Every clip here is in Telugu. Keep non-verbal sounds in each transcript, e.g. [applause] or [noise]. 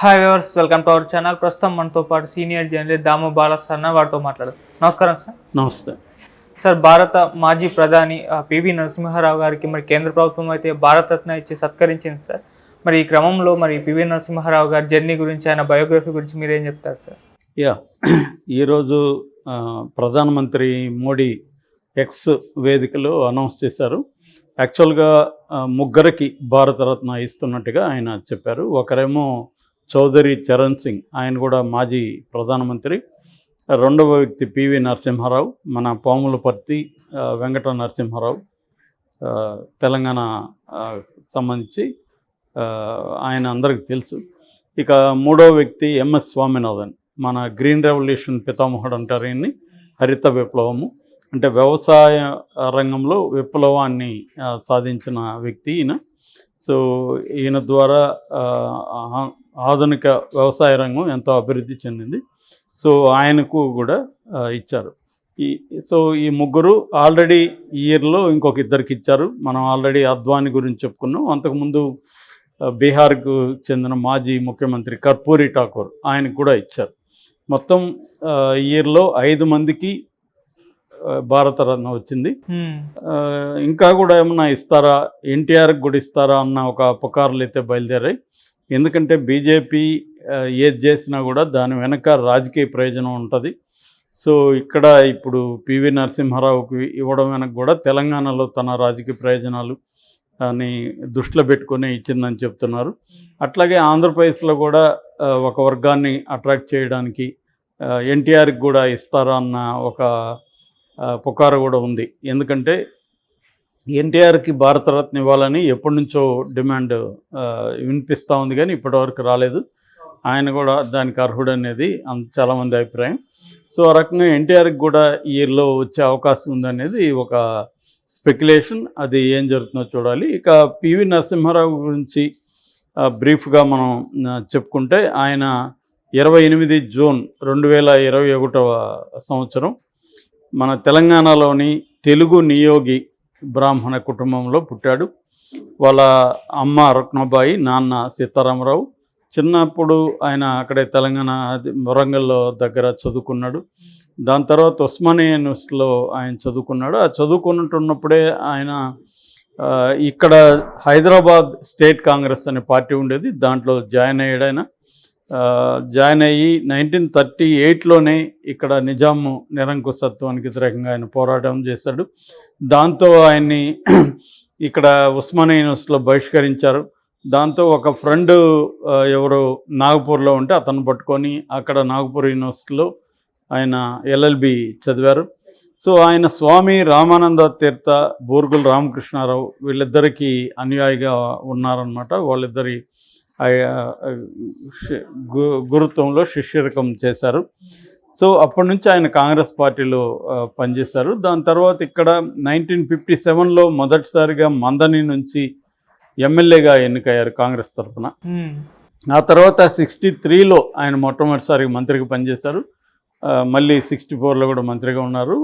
Hi viewers welcome to our channel ప్రస్తుతం మనతో పాటు సీనియర్ జర్నలిస్ట్ దాము బాలస్ అన్న వారితో మాట్లాడు. నమస్కారం సార్. నమస్తే. సార్ భారత మాజీ ప్రధాని పివి నరసింహారావు గారికి మరి కేంద్ర ప్రభుత్వం అయితే భారతరత్న ఇచ్చి సత్కరించింది సార్. మరి ఈ క్రమంలో మరి పివి నరసింహారావు గారి జర్నీ గురించి ఆయన బయోగ్రఫీ గురించి మీరేం చెప్తారు సార్? యా ఈరోజు ప్రధానమంత్రి మోడీ ఎక్స్ వేదికలో అనౌన్స్ చేశారు. యాక్చువల్గా ముగ్గురికి భారతరత్న ఇస్తున్నట్టుగా ఆయన చెప్పారు. ఒకరేమో చౌదరి చరణ్ సింగ్ ఆయన కూడా మాజీ ప్రధానమంత్రి. రెండవ వ్యక్తి పివి నరసింహారావు మన పాములపర్తి వెంకట నరసింహారావు తెలంగాణ సంబంధించి ఆయన అందరికి తెలుసు. ఇక మూడవ వ్యక్తి ఎంఎస్ స్వామినాథన్ మన గ్రీన్ రెవల్యూషన్ పితామహుడు అంటారు ఈయన్ని హరిత విప్లవము. అంటే వ్యవసాయ రంగంలో విప్లవాన్ని సాధించిన వ్యక్తి ఈయన. సో ఈయన ద్వారా ఆధునిక వ్యవసాయ రంగం ఎంతో అభివృద్ధి చెందింది. సో ఆయనకు కూడా ఇచ్చారు. ఈ సో ఈ ముగ్గురు ఆల్రెడీ ఇయర్లో ఇంకొక ఇద్దరికి ఇచ్చారు. మనం ఆల్రెడీ అద్వాని గురించి చెప్పుకున్నాం. అంతకుముందు బీహార్కు చెందిన మాజీ ముఖ్యమంత్రి కర్పూరి ఠాకూర్ ఆయనకు కూడా ఇచ్చారు. మొత్తం ఇయర్లో ఐదు మందికి భారతరత్న వచ్చింది. ఇంకా కూడా ఏమన్నా ఇస్తారా? ఎన్టీఆర్కి కూడా ఇస్తారా? అన్న ఒక పుకార్లు అయితే బయలుదేరాయి. ఎందుకంటే బీజేపీ ఏది చేసినా కూడా దాని వెనక రాజకీయ ప్రయోజనం ఉంటుంది. సో ఇక్కడ ఇప్పుడు పివి నరసింహారావుకి ఇవ్వడం వెనక కూడా తెలంగాణలో తన రాజకీయ ప్రయోజనాలు అని దృష్టిలో పెట్టుకొని ఇచ్చిందని చెప్తున్నారు. అట్లాగే ఆంధ్రప్రదేశ్లో కూడా ఒక వర్గాన్ని అట్రాక్ట్ చేయడానికి ఎన్టీఆర్కి కూడా ఇస్తారా అన్న ఒక పుకార పుకారు కూడా ఉంది. ఎందుకంటే ఎన్టీఆర్కి భారతరత్న ఇవ్వాలని ఎప్పటి నుంచో డిమాండ్ వినిపిస్తూ ఉంది కానీ ఇప్పటివరకు రాలేదు. ఆయన కూడా దానికి అర్హుడు అనేది అంత చాలామంది అభిప్రాయం. సో ఆ రకంగా ఎన్టీఆర్కి కూడా ఇయర్లో వచ్చే అవకాశం ఉందనేది ఒక స్పెక్యులేషన్. అది ఏం జరుగుతుందో చూడాలి. ఇక పివి నరసింహారావు గురించి బ్రీఫ్గా మనం చెప్పుకుంటే ఆయన ఇరవై ఎనిమిది జూన్ రెండు వేల ఇరవై ఒకటవ సంవత్సరం మన తెలంగాణలోని తెలుగు నియోగి బ్రాహ్మణ కుటుంబంలో పుట్టాడు. వాళ్ళ అమ్మ రత్నబాయి నాన్న సీతారామరావు. చిన్నప్పుడు ఆయన అక్కడే తెలంగాణ అది వరంగల్లో దగ్గర చదువుకున్నాడు. దాని తర్వాత ఉస్మానియా యూనివర్సిటీలో ఆయన చదువుకున్నాడు. ఆ చదువుకున్నట్టున్నప్పుడే ఆయన ఇక్కడ హైదరాబాద్ స్టేట్ కాంగ్రెస్ అనే పార్టీ ఉండేది. దాంట్లో జాయిన్ అయ్యాడు ఆయన. జాయిన్ అయ్యి నైన్టీన్ థర్టీ ఎయిట్లోనే ఇక్కడ నిజాం నిరంకుశత్వానికి వ్యతిరేకంగా ఆయన పోరాటం చేశాడు. దాంతో ఆయన్ని [clears throat] ఇక్కడ ఉస్మానియా యూనివర్సిటీలో బహిష్కరించారు. దాంతో ఒక ఫ్రెండ్ ఎవరు నాగపూర్లో ఉంటే అతను పట్టుకొని అక్కడ నాగపూర్ యూనివర్సిటీలో ఆయన ఎల్ఎల్బి చదివారు. సో ఆయన స్వామి రామానంద తీర్థ బూర్గుల రామకృష్ణారావు వీళ్ళిద్దరికీ అనుయాయిగా ఉన్నారనమాట వాళ్ళిద్దరి గురుత్వంలో శిష్యరకం చేశారు. సో అప్పటి నుంచి ఆయన కాంగ్రెస్ పార్టీలో పనిచేశారు. దాని తర్వాత ఇక్కడ నైన్టీన్ ఫిఫ్టీ సెవెన్లో మొదటిసారిగా మందని నుంచి ఎమ్మెల్యేగా ఎన్నికయ్యారు కాంగ్రెస్ తరఫున. ఆ తర్వాత సిక్స్టీ త్రీలో ఆయన మొట్టమొదటిసారి మంత్రిగా పనిచేశారు. మళ్ళీ సిక్స్టీ ఫోర్లో కూడా మంత్రిగా ఉన్నారు.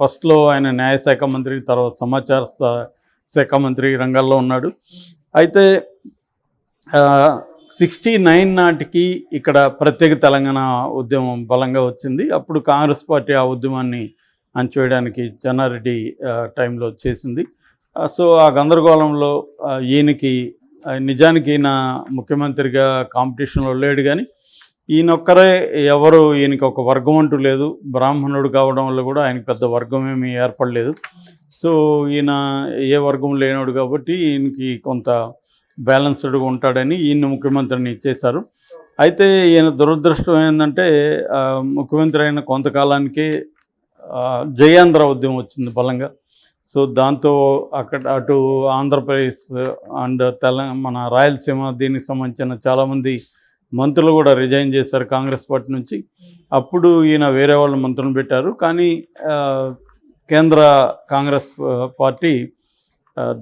ఫస్ట్లో ఆయన న్యాయశాఖ మంత్రి తర్వాత సమాచార శాఖ మంత్రి రంగాల్లో ఉన్నాడు. అయితే సిక్స్టీ నైన్ నాటికి ఇక్కడ ప్రత్యేక తెలంగాణ ఉద్యమం బలంగా వచ్చింది. అప్పుడు కాంగ్రెస్ పార్టీ ఆ ఉద్యమాన్ని అణచివేయడానికి జనారెడ్డి టైంలో చేసింది. సో ఆ గందరగోళంలో ఈయనకి నిజానికి ఈయన ముఖ్యమంత్రిగా కాంపిటీషన్లో లేడు కానీ ఈయన ఒక్కరే ఎవరు ఈయనకి ఒక వర్గం అంటూ లేదు. బ్రాహ్మణుడు కావడం వల్ల కూడా ఆయనకి పెద్ద వర్గం ఏమీ ఏర్పడలేదు. సో ఈయన ఏ వర్గం లేనోడు కాబట్టి ఈయనకి కొంత బ్యాలెన్స్డ్గా ఉంటాడని ఈయన ముఖ్యమంత్రిని చేశారు అయితే ఈయన దురదృష్టం ఏంటంటే ముఖ్యమంత్రి అయిన కొంతకాలానికి జయాంధ్ర ఉద్యమం వచ్చింది బలంగా. సో దాంతో అక్కడ అటు ఆంధ్రప్రదేశ్ అండ్ తెలంగాణ మన రాయలసీమ దీనికి సంబంధించిన చాలామంది మంత్రులు కూడా రిజైన్ చేశారు కాంగ్రెస్ పార్టీ నుంచి. అప్పుడు ఈయన వేరే వాళ్ళ మంత్రులు పెట్టారు. కానీ కేంద్ర కాంగ్రెస్ పార్టీ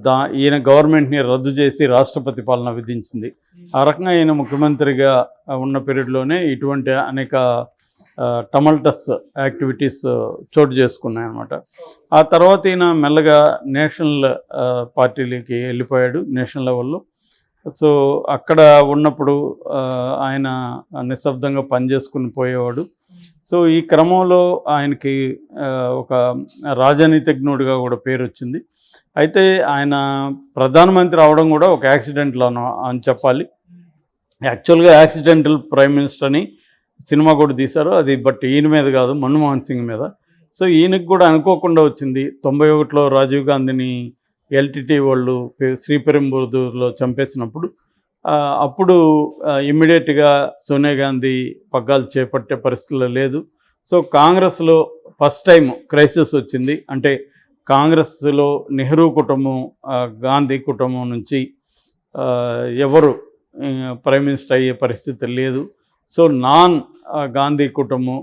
దా ఈయన గవర్నమెంట్ని రద్దు చేసి రాష్ట్రపతి పాలన విధించింది. ఆ రకంగా ఈయన ముఖ్యమంత్రిగా ఉన్న పీరియడ్లోనే ఇటువంటి అనేక టమల్టస్ యాక్టివిటీస్ చోటు చేసుకున్నాయన్నమాట. ఆ తర్వాత ఈయన మెల్లగా నేషనల్ పార్టీలకి వెళ్ళిపోయాడు నేషనల్ లెవెల్లో. సో అక్కడ ఉన్నప్పుడు ఆయన నిశ్శబ్దంగా పనిచేసుకుని పోయేవాడు. సో ఈ క్రమంలో ఆయనకి ఒక రాజనీతిజ్ఞుడిగా కూడా పేరు వచ్చింది అయితే ఆయన ప్రధానమంత్రి అవడం కూడా ఒక యాక్సిడెంట్లోనో అని చెప్పాలి. యాక్చువల్గా యాక్సిడెంటల్ ప్రైమ్ మినిస్టర్ అని సినిమా కూడా తీశారు. అది బట్ ఈయన మీద కాదు మన్మోహన్ సింగ్ మీద. సో ఈయనకి కూడా అనుకోకుండా వచ్చింది. తొంభై ఒకటిలో రాజీవ్ గాంధీని ఎల్టీటీ వాళ్ళు శ్రీపెరంబూర్లో చంపేసినప్పుడు అప్పుడు ఇమ్మీడియట్గా సోనియా గాంధీ పగ్గాలు చేపట్టే పరిస్థితుల్లో లేదు. సో కాంగ్రెస్లో ఫస్ట్ టైం క్రైసిస్ వచ్చింది. అంటే కాంగ్రెస్లో నెహ్రూ కుటుంబం గాంధీ కుటుంబం నుంచి ఎవరు ప్రైమ్ మినిస్టర్ అయ్యే పరిస్థితి లేదు. సో నాన్ గాంధీ కుటుంబం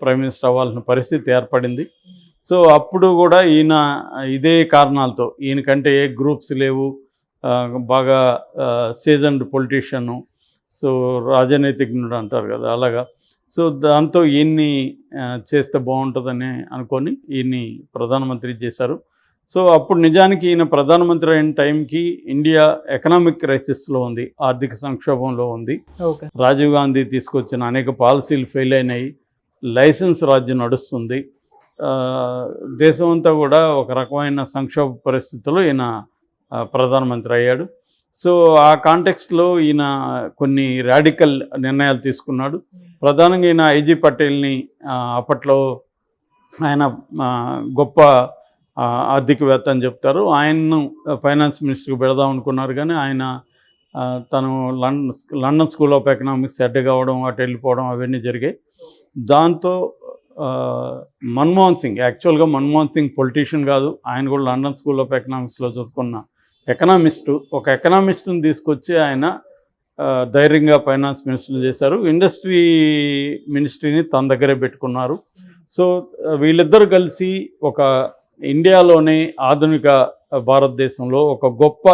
ప్రైమ్ మినిస్టర్ అవ్వాల్సిన పరిస్థితి ఏర్పడింది. సో అప్పుడు కూడా ఈయన ఇదే కారణాలతో ఈయనకంటే ఏ గ్రూప్స్ లేవు బాగా సీజన్డ్ పొలిటీషియను సో రాజనైతిజ్ఞుడు అంటారు కదా అలాగా. సో దాంతో ఈయన్ని చేస్తే బాగుంటుందని అనుకొని ఈయన్ని ప్రధానమంత్రి చేశారు. సో అప్పుడు నిజానికి ఈయన ప్రధానమంత్రి అయిన టైంకి ఇండియా ఎకనామిక్ క్రైసిస్లో ఉంది ఆర్థిక సంక్షోభంలో ఉంది. రాజీవ్ గాంధీ తీసుకొచ్చిన అనేక పాలసీలు ఫెయిల్ అయినాయి లైసెన్స్ రాజ్యం నడుస్తుంది. ఆ, దేశం అంతా కూడా ఒక రకమైన సంక్షోభ పరిస్థితుల్లో ఈయన ప్రధానమంత్రి అయ్యాడు. సో ఆ కాంటెక్స్ట్లో ఈయన కొన్ని రాడికల్ నిర్ణయాలు తీసుకున్నాడు. ప్రధానంగా ఈయన ఐజీ పటేల్ని అప్పట్లో ఆయన గొప్ప ఆర్థికవేత్త అని చెప్తారు. ఆయన్ను ఫైనాన్స్ మినిస్టర్కి పెడదాం అనుకున్నారు కానీ ఆయన తను London London school of economics head కావడం అటు వెళ్ళిపోవడం అవన్నీ జరిగాయి. దాంతో మన్మోహన్ సింగ్ యాక్చువల్గా మన్మోహన్ సింగ్ పొలిటీషియన్ కాదు. ఆయన కూడా లండన్ స్కూల్ ఆఫ్ ఎకనామిక్స్లో చదువుకున్న ఎకనామిస్టు ఒక ఎకనామిస్ట్ని తీసుకొచ్చి ఆయన ధైర్యంగా ఫైనాన్స్ మినిస్టర్ చేశారు. ఇండస్ట్రీ మినిస్ట్రీని తన దగ్గరే పెట్టుకున్నారు. సో వీళ్ళిద్దరు కలిసి ఒక ఇండియాలోనే ఆధునిక భారతదేశంలో ఒక గొప్ప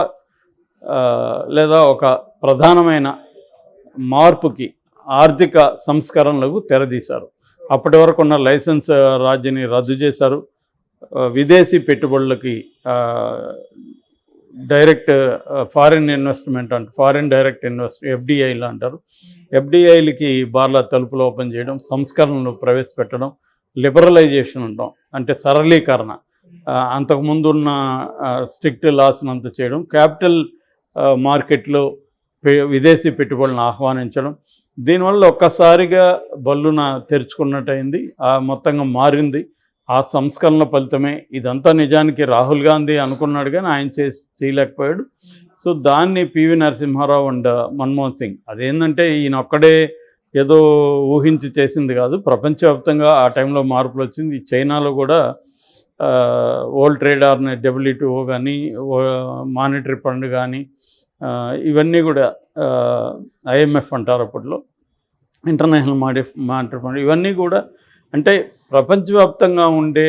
లేదా ఒక ప్రధానమైన మార్పుకి ఆర్థిక సంస్కరణలకు తెరదీశారు. అప్పటి వరకు ఉన్న లైసెన్స్ రాజ్యాన్ని రద్దు చేశారు. విదేశీ పెట్టుబడులకి డైరెక్ట్ ఫారిన్ ఇన్వెస్ట్మెంట్ అంటే ఫారిన్ డైరెక్ట్ ఇన్వెస్ట్ ఎఫ్డిఐలు అంటారు. ఎఫ్డిఐలకి బార్ల తలుపులు ఓపెన్ చేయడం సంస్కరణలు ప్రవేశపెట్టడం లిబరలైజేషన్ అంటాం అంటే సరళీకరణ. అంతకుముందు ఉన్న స్ట్రిక్ట్ లాస్ను అంత చేయడం క్యాపిటల్ మార్కెట్లో విదేశీ పెట్టుబడులను ఆహ్వానించడం. దీనివల్ల ఒక్కసారిగా బల్లున తెరుచుకున్నట్టయింది ఆ మొత్తంగా మారింది. ఆ సంస్కరణ ఫలితమే. ఇదంతా నిజానికి రాహుల్ గాంధీ అనుకున్నాడు కానీ ఆయన చేసి చేయలేకపోయాడు. సో దాన్ని పివి నరసింహారావు అండ్ మన్మోహన్ సింగ్ అదేంటంటే ఈయన ఒక్కడే ఏదో ఊహించి చేసింది కాదు. ప్రపంచవ్యాప్తంగా ఆ టైంలో మార్పులు వచ్చింది. చైనాలో కూడా ఓల్డ్ ట్రేడార్ని డబ్ల్యూటీఓ కానీ మానిటరీ ఫండ్ కానీ ఇవన్నీ కూడా ఐఎంఎఫ్ అంటారు అప్పట్లో. ఇంటర్నేషనల్ మాడి మానిటరీ ఫండ్ ఇవన్నీ కూడా అంటే ప్రపంచవ్యాప్తంగా ఉండే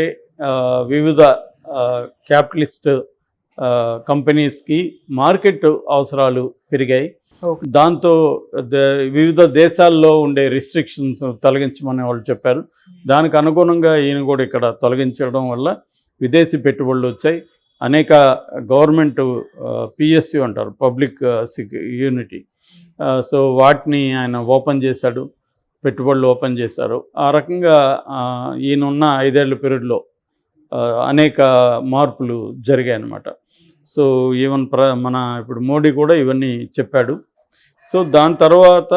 వివిధ క్యాపిటలిస్ట్ కంపెనీస్కి మార్కెట్ అవసరాలు పెరిగాయి. దాంతో వివిధ దేశాల్లో ఉండే రిస్ట్రిక్షన్స్ తొలగించమని వాళ్ళు చెప్పారు. దానికి అనుగుణంగా ఈయన కూడా ఇక్కడ తొలగించడం వల్ల విదేశీ పెట్టుబడులు వచ్చాయి. అనేక గవర్నమెంట్ పిఎస్యు అంటారు పబ్లిక్ యూనిటీ. సో వాటిని ఆయన ఓపెన్ చేశాడు. పెట్టుబడులు ఓపెన్ చేశారు. ఆ రకంగా ఈయనున్న ఈయన ఉన్న ఐదేళ్ళ పీరియడ్లో అనేక మార్పులు జరిగాయి అన్నమాట సో ఈవెన్ ప్ర మన ఇప్పుడు మోడీ కూడా ఇవన్నీ చెప్పాడు. సో దాని తర్వాత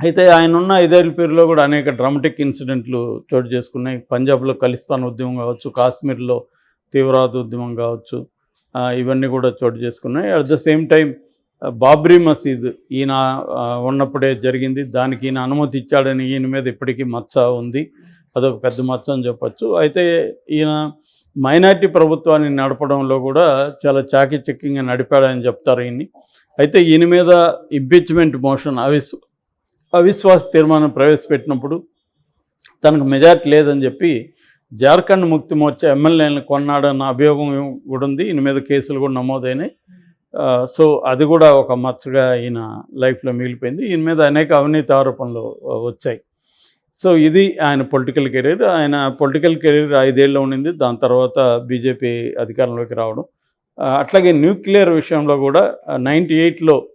అయితే ఆయన ఉన్న ఐదేళ్ళ పేరులో కూడా అనేక డ్రామటిక్ ఇన్సిడెంట్లు చోటు చేసుకున్నాయి. పంజాబ్లో ఖలిస్తాన్ ఉద్యమం కావచ్చు కాశ్మీర్లో తీవ్రవాద ఉద్యమం కావచ్చు ఇవన్నీ కూడా చోటు చేసుకున్నాయి. At the same time Babri Masjid ఈయన ఉన్నప్పుడే జరిగింది. దానికి ఈయన అనుమతి ఇచ్చాడని ఈయన మీద ఇప్పటికీ మచ్చ ఉంది. అదొక పెద్ద మచ్చ అని చెప్పచ్చు. అయితే ఈయన మైనార్టీ ప్రభుత్వాన్ని నడపడంలో కూడా చాలా చాకిచక్యంగా నడిపాడని చెప్తారు ఈయన్ని. అయితే ఈయన మీద ఇంపీచ్మెంట్ మోషన్ అవిశ్వ అవిశ్వాస తీర్మానం ప్రవేశపెట్టినప్పుడు తనకు మెజార్టీ లేదని చెప్పి జార్ఖండ్ ముక్తి మోర్చా ఎమ్మెల్యేలను కొన్నాడన్న అభియోగం కూడా ఉంది. ఈయన మీద కేసులు కూడా నమోదైనాయి. సో అది కూడా ఒక మచ్చగా ఈయన లైఫ్లో మిగిలిపోయింది. ఈయన మీద అనేక అవినీతి ఆరోపణలు వచ్చాయి. సో ఇది ఆయన పొలిటికల్ కెరీర్. ఆయన పొలిటికల్ కెరీర్ ఐదేళ్ళు ఉండింది. దాని తర్వాత బీజేపీ అధికారంలోకి రావడం. అట్లాగే న్యూక్లియర్ విషయంలో కూడా నైంటీ ఎయిట్లో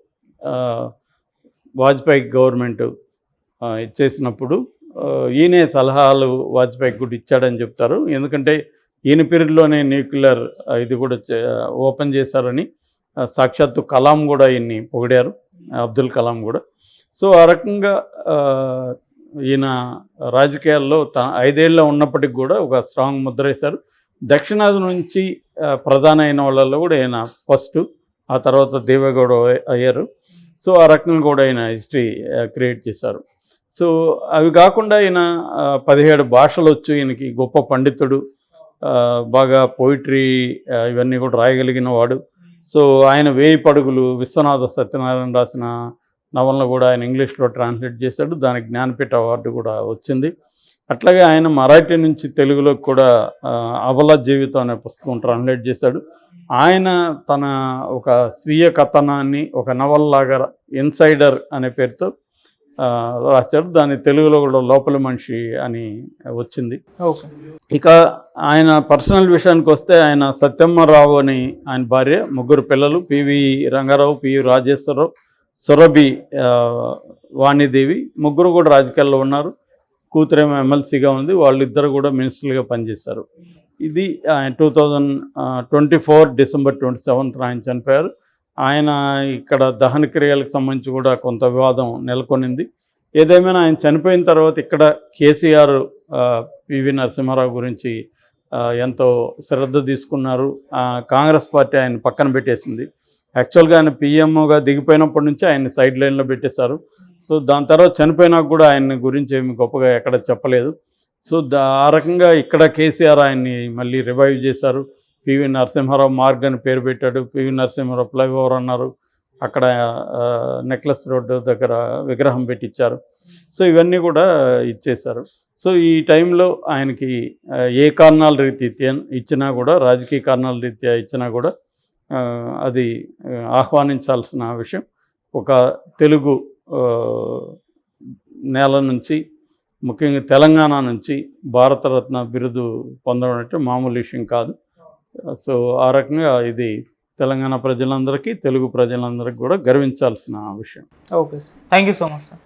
వాజ్పేయి గవర్నమెంట్ చేసినప్పుడు ఇచ్చేసినప్పుడు ఈయనే సలహాలు వాజ్పేయికి కూడా ఇచ్చాడని చెప్తారు. ఎందుకంటే ఈయన పీరియడ్లోనే న్యూక్లియర్ ఇది కూడా చే- ఓపెన్ చేశారని సాక్షాత్తు కలాం కూడా ఈయన్ని పొగిడారు అబ్దుల్ కలాం కూడా. సో ఆ రకంగా ఈయన రాజకీయాల్లో త ఐదేళ్ళలో ఉన్నప్పటికి కూడా ఒక స్ట్రాంగ్ ముద్ర వేశారు. దక్షిణాది నుంచి ప్రధాన అయిన వాళ్ళల్లో కూడా ఈయన ఫస్ట్ ఆ తర్వాత దేవేగౌడ అయ్యారు. సో ఆ రకంగా కూడా ఆయన హిస్టరీ క్రియేట్ చేశారు. సో అవి కాకుండా ఈయన పదిహేడు భాషలు వచ్చు ఈయనకి గొప్ప పండితుడు బాగా పోయిటరీ ఇవన్నీ కూడా రాయగలిగిన వాడు. సో ఆయన వేయి పడుగులు విశ్వనాథ సత్యనారాయణ రాసిన నవలను కూడా ఆయన ఇంగ్లీష్లో ట్రాన్స్లేట్ చేశాడు. దానికి జ్ఞానపీఠ అవార్డు కూడా వచ్చింది. అట్లాగే ఆయన మరాఠీ నుంచి తెలుగులోకి కూడా అవల జీవితం అనే పుస్తకం ట్రాన్స్లేట్ చేశాడు. ఆయన తన ఒక స్వీయ కథనాన్ని ఒక నవల్లాగా ఇన్సైడర్ అనే పేరుతో ఆ, రాశాడు దాని తెలుగులో కూడా లోపల మనిషి అని వచ్చింది. ఇక ఆయన పర్సనల్ విషయానికి వస్తే ఆయన సత్యమ్మరావు అని ఆయన భార్య ముగ్గురు పిల్లలు పివి రంగారావు పివి రాజేశ్వరరావు సురభి వాణిదేవి ముగ్గురు కూడా రాజకీయాల్లో ఉన్నారు. కూతురేమో ఎమ్మెల్సీగా ఉంది. వాళ్ళిద్దరు కూడా మినిస్టర్లుగా పనిచేశారు. ఇది ఆయన two thousand twenty four December twenty seventh ఆయన చనిపోయారు. ఆయన ఇక్కడ దహన క్రియలకు సంబంధించి కూడా కొంత వివాదం నెలకొనింది. ఏదేమైనా ఆయన చనిపోయిన తర్వాత ఇక్కడ కేసీఆర్ పివి నరసింహారావు గురించి ఎంతో శ్రద్ధ తీసుకున్నారు. కాంగ్రెస్ పార్టీ ఆయన పక్కన పెట్టేసింది. యాక్చువల్గా ఆయన పిఎంఓగా దిగిపోయినప్పటి నుంచి ఆయన సైడ్ లైన్లో పెట్టేశారు. సో దాని తర్వాత చనిపోయినాక కూడా ఆయన గురించి ఏమి గొప్పగా ఎక్కడ చెప్పలేదు. సో ఆ రకంగా ఇక్కడ కేసీఆర్ ఆయన్ని మళ్ళీ రివైవ్ చేశారు. పివి నరసింహారావు మార్గ్ అని పేరు పెట్టాడు. పివి నరసింహారావు ఫ్లైఓవర్ అన్నారు. అక్కడ నెక్లెస్ రోడ్డు దగ్గర విగ్రహం పెట్టించారు సో ఇవన్నీ కూడా ఇచ్చేశారు. సో ఈ టైంలో ఆయనకి ఏ కారణాల రీత్యా ఇచ్చినా కూడా రాజకీయ కారణాల రీత్యా ఇచ్చినా కూడా అది ఆహ్వానించాల్సిన విషయం. ఒక తెలుగు నేల నుంచి ముఖ్యంగా తెలంగాణ నుంచి భారతరత్న బిరుదు పొందడం అంటే మామూలు విషయం కాదు. సో ఆ రకంగా ఇది తెలంగాణ ప్రజలందరికీ తెలుగు ప్రజలందరికీ కూడా గర్వించాల్సిన విషయం. Okay sir. Thank you so much sir.